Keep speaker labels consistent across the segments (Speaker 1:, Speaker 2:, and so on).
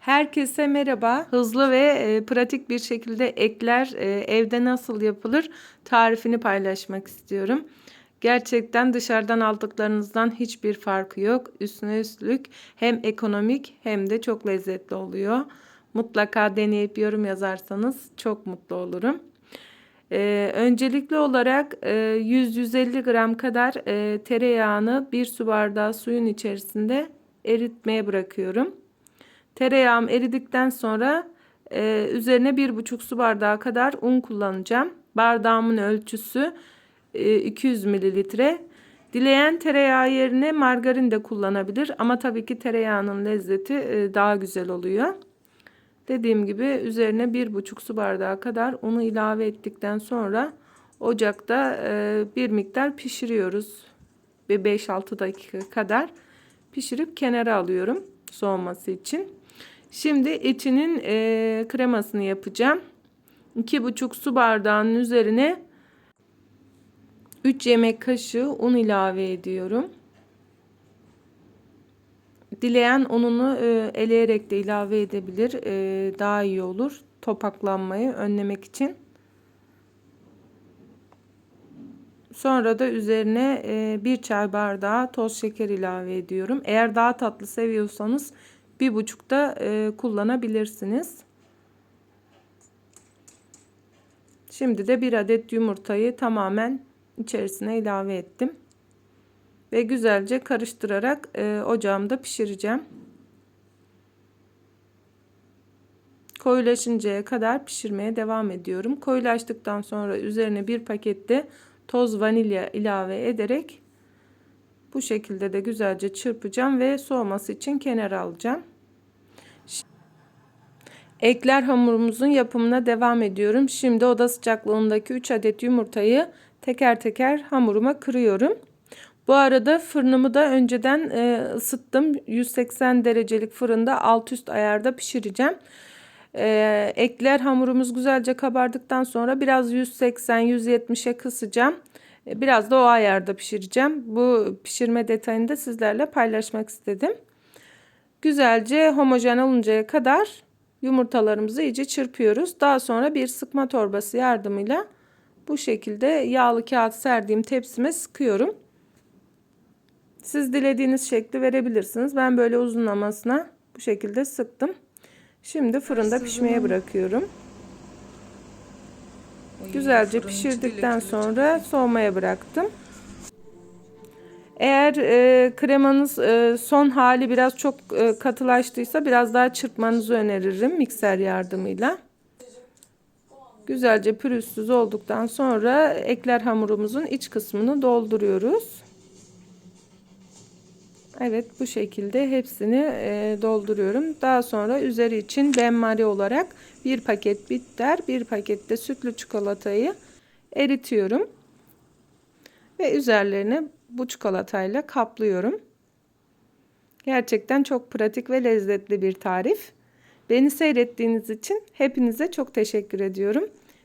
Speaker 1: Herkese merhaba. Hızlı ve e, pratik bir şekilde ekler e, evde nasıl yapılır tarifini paylaşmak istiyorum. Gerçekten dışarıdan aldıklarınızdan hiçbir farkı yok. Üstüne üstlük hem ekonomik hem de çok lezzetli oluyor. Mutlaka deneyip yorum yazarsanız çok mutlu olurum. Ee, öncelikli olarak e, 100-150 gram kadar e, tereyağını bir su bardağı suyun içerisinde eritmeye bırakıyorum. Tereyağım eridikten sonra e, üzerine bir buçuk su bardağı kadar un kullanacağım. Bardağımın ölçüsü e, 200 mililitre. Dileyen tereyağı yerine margarin de kullanabilir ama tabii ki tereyağının lezzeti e, daha güzel oluyor. Dediğim gibi üzerine bir buçuk su bardağı kadar unu ilave ettikten sonra ocakta e, bir miktar pişiriyoruz. Ve 5-6 dakika kadar pişirip kenara alıyorum soğuması için. Şimdi içinin e, kremasını yapacağım. 2,5 su bardağının üzerine 3 yemek kaşığı un ilave ediyorum. Dileyen ununu e, eleyerek de ilave edebilir. E, daha iyi olur. Topaklanmayı önlemek için. Sonra da üzerine e, bir çay bardağı toz şeker ilave ediyorum. Eğer daha tatlı seviyorsanız bir buçukta e, kullanabilirsiniz. Şimdi de bir adet yumurtayı tamamen içerisine ilave ettim. Ve güzelce karıştırarak e, ocağımda pişireceğim. Koyulaşıncaya kadar pişirmeye devam ediyorum. Koyulaştıktan sonra üzerine bir pakette toz vanilya ilave ederek bu şekilde de güzelce çırpacağım ve soğuması için kenara alacağım. Ekler hamurumuzun yapımına devam ediyorum. Şimdi oda sıcaklığındaki 3 adet yumurtayı teker teker hamuruma kırıyorum. Bu arada fırınımı da önceden e, ısıttım. 180 derecelik fırında alt üst ayarda pişireceğim. E, ekler hamurumuz güzelce kabardıktan sonra biraz 180-170'e kısacağım. E, biraz da o ayarda pişireceğim. Bu pişirme detayını da sizlerle paylaşmak istedim. Güzelce homojen oluncaya kadar yumurtalarımızı iyice çırpıyoruz. Daha sonra bir sıkma torbası yardımıyla bu şekilde yağlı kağıt serdiğim tepsime sıkıyorum. Siz dilediğiniz şekli verebilirsiniz. Ben böyle uzunlamasına bu şekilde sıktım. Şimdi fırında pişmeye bırakıyorum. Güzelce pişirdikten sonra soğumaya bıraktım. Eğer e, kremanız e, son hali biraz çok e, katılaştıysa biraz daha çırpmanızı öneririm mikser yardımıyla. Güzelce pürüzsüz olduktan sonra ekler hamurumuzun iç kısmını dolduruyoruz. Evet bu şekilde hepsini e, dolduruyorum. Daha sonra üzeri için benmari olarak bir paket bitter, bir paket de sütlü çikolatayı eritiyorum. Ve üzerlerine bu çikolatayla kaplıyorum. Gerçekten çok pratik ve lezzetli bir tarif. Beni seyrettiğiniz için hepinize çok teşekkür ediyorum.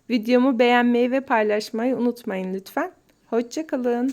Speaker 1: Videomu beğenmeyi ve paylaşmayı unutmayın lütfen. Hoşçakalın.